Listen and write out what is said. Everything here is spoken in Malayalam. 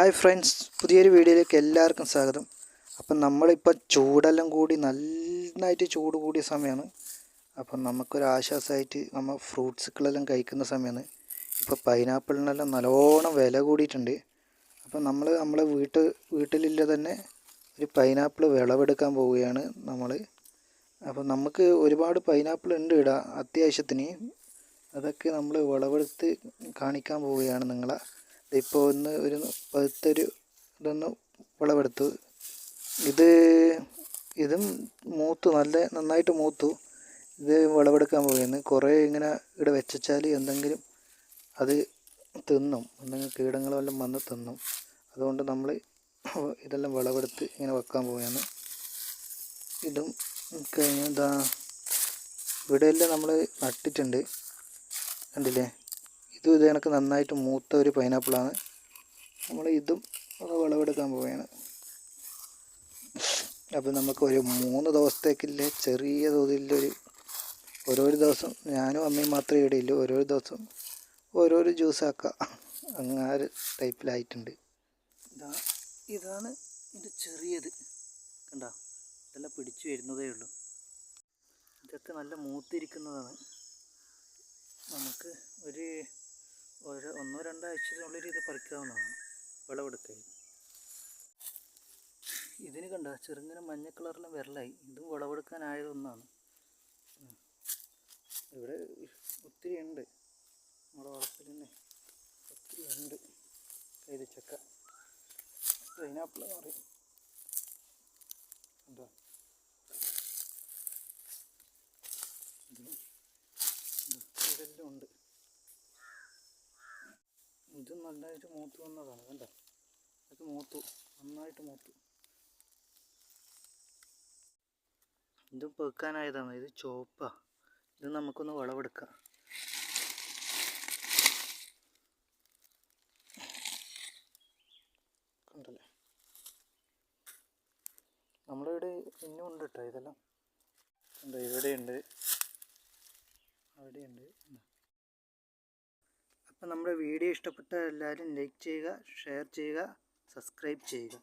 ഹായ് ഫ്രണ്ട്സ് പുതിയൊരു വീഡിയോയിലേക്ക് എല്ലാവർക്കും സ്വാഗതം. അപ്പം നമ്മളിപ്പോൾ ചൂടെല്ലാം കൂടി നന്നായിട്ട് ചൂട് കൂടിയ സമയമാണ്. അപ്പം നമുക്കൊരു ആശ്വാസമായിട്ട് നമ്മൾ ഫ്രൂട്ട്സുകളെല്ലാം കഴിക്കുന്ന സമയമാണ്. ഇപ്പോൾ പൈനാപ്പിളിനെല്ലാം നല്ലോണം വില കൂടിയിട്ടുണ്ട്. അപ്പം നമ്മൾ നമ്മളെ വീട്ട് വീട്ടിലില്ല തന്നെ ഒരു പൈനാപ്പിൾ വിളവെടുക്കാൻ പോവുകയാണ് നമ്മൾ. അപ്പം നമുക്ക് ഒരുപാട് പൈനാപ്പിൾ ഉണ്ട് ഇടാം അത്യാവശ്യത്തിന്. അതൊക്കെ നമ്മൾ വിളവെടുത്ത് കാണിക്കാൻ പോവുകയാണ് നിങ്ങളെ. ഇപ്പോൾ ഒന്ന് ഒരു പഴുത്തൊരു ഇതൊന്ന് വിളവെടുത്തു. ഇത് ഇതും മൂത്തു നല്ല നന്നായിട്ട് മൂത്തു. ഇത് വിളവെടുക്കാൻ പോയിരുന്നു കുറേ ഇങ്ങനെ ഇവിടെ വെച്ചാൽ എന്തെങ്കിലും അത് തിന്നും. എന്തെങ്കിലും കീടങ്ങൾ വല്ലതും വന്ന് തിന്നും. അതുകൊണ്ട് നമ്മൾ ഇതെല്ലാം വിളവെടുത്ത് ഇങ്ങനെ വെക്കാൻ പോവുകയാണ്. ഇതും കഴിഞ്ഞ് ഇതാ ഇവിടെയെല്ലാം നമ്മൾ നട്ടിട്ടുണ്ട്. കണ്ടില്ലേ? ഇതും ഇത് കണക്ക് നന്നായിട്ട് മൂത്ത ഒരു പൈനാപ്പിളാണ് നമ്മൾ ഇതും വിളവെടുക്കാൻ പോവുകയാണ്. അപ്പം നമുക്ക് ഒരു മൂന്ന് ദിവസത്തേക്കില്ലേ ചെറിയ തോതിലൊരു ഓരോരോ ദിവസം ഞാനും അമ്മയും മാത്രമേ ഇടയില്ല ഓരോരോ ഓരോ ദിവസം ഓരോരോ ജ്യൂസ് ആക്കാം. അങ്ങനെ ആ ഒരു ടൈപ്പിലായിട്ടുണ്ട് ഇതാ ഇതാണ് ഇത് ചെറിയത്. കണ്ടോ ഇതെല്ലാം പിടിച്ചു വരുന്നതേ ഉള്ളൂ. ഇതൊക്കെ നല്ല മൂത്തിരിക്കുന്നതാണ്. നമുക്ക് ഒരു ഒന്നോ രണ്ടോ ആഴ്ചത്തിനുള്ളിൽ ഇത് പറിക്കാവുന്നതാണ്. വിളവെടുക്കുക ഇതിന് കണ്ട ചെറുങ്ങനെ മഞ്ഞ കളറിലും വിരലായി. ഇതും വിളവെടുക്കാനായത് ഒന്നാണ്. ഇവിടെ ഒത്തിരി ഉണ്ട്. നമ്മുടെ വളപ്പിൽ തന്നെ ഒത്തിരി ഉണ്ട്. കൈതച്ചക്ക. പൈനാപ്പിൾ എന്ന് പറയും എന്താ ഇതിലും ഇതെല്ലാം ഉണ്ട് ഇത് നന്നായിട്ട് മൂത്ത് വന്നതാണ് കണ്ട? ഇത് മൂത്തു നന്നായിട്ട് മൂത്തു. ഇത് പെക്കാനായതാണ് ഇത് ചോപ്പാ. ഇത് നമുക്കൊന്ന് വിളവെടുക്കാം. കണ്ടല്ലേ? നമ്മളിവിടെ ഇന്നും ഉണ്ട് കേട്ടോ ഇതെല്ലാം. ഉണ്ട് ഇവിടെയുണ്ട്. അവിടെയുണ്ട്. അപ്പം നമ്മുടെ വീഡിയോ ഇഷ്ടപ്പെട്ട എല്ലാവരും ലൈക്ക് ചെയ്യുക ഷെയർ ചെയ്യുക സബ്സ്ക്രൈബ് ചെയ്യുക.